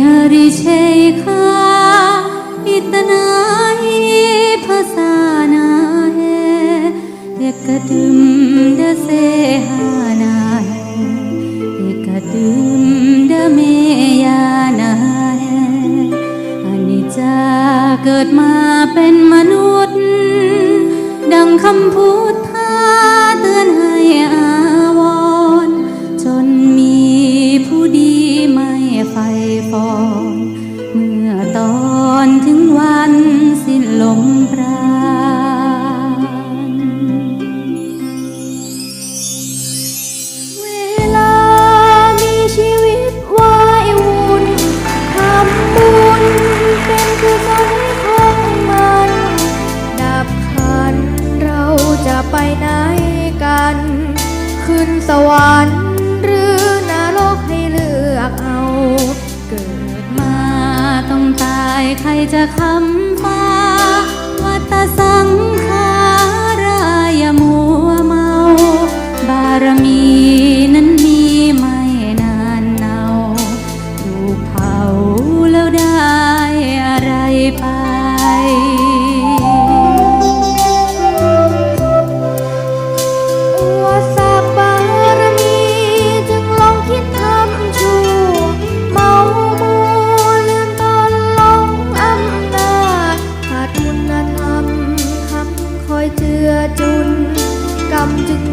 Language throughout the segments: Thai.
परिचयखा इतना ही फसाना है एक कदम से हाना है एक कदम में आना है อันนี้จะเกิดมาเป็นมนุษย์ ดังคำพูดท่าเตือนให้อา ฟอน เมื่อตอนถึงวันสิ้นลมปราณเวลามีชีวิตวายวุ่นทำบุญเป็นกุศลของมัน ดับขันเราจะไปไหนกัน ขึ้นสวรรค์ ใครจะคำฟ้า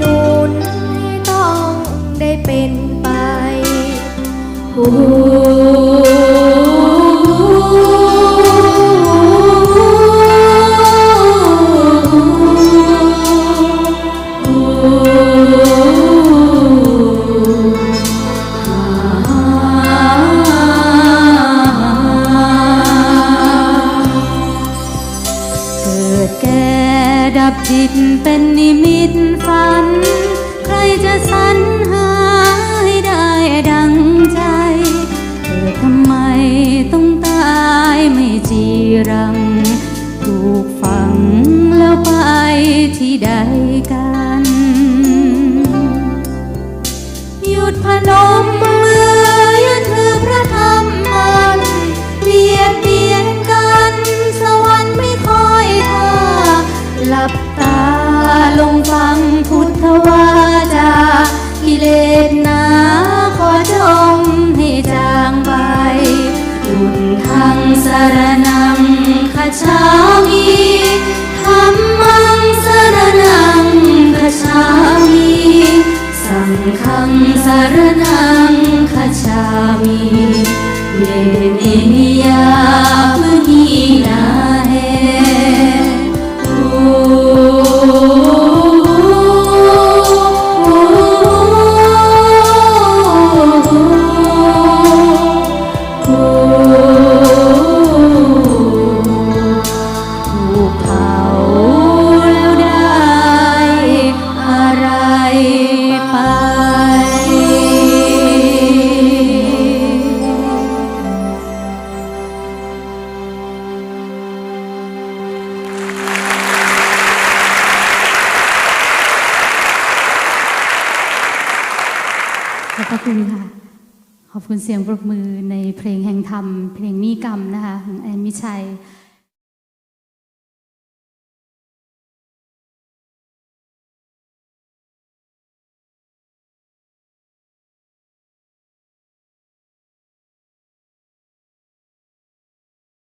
นุนให้ต้องได้เป็นไป ดับจิตเป็นนิมิตฝัน ใครจะสรรหาให้ได้ดังใจเกิดทำไมต้องตายไม่จีรัง ถูกฝังแล้วไปที่ใดกัน หยุดพนม ลงฟังพุทธวาจากิเลสนาขอจงให้จางไปดุจทางสารนังขจามีธรรมังสารนังขจามีสังฆังสารนังคาชามิเยเนมิยา พระคุณค่ะ ขอบคุณเสียงปรบมือในเพลงแห่งธรรม เพลงนิกรรมนะคะของแอนมิชัย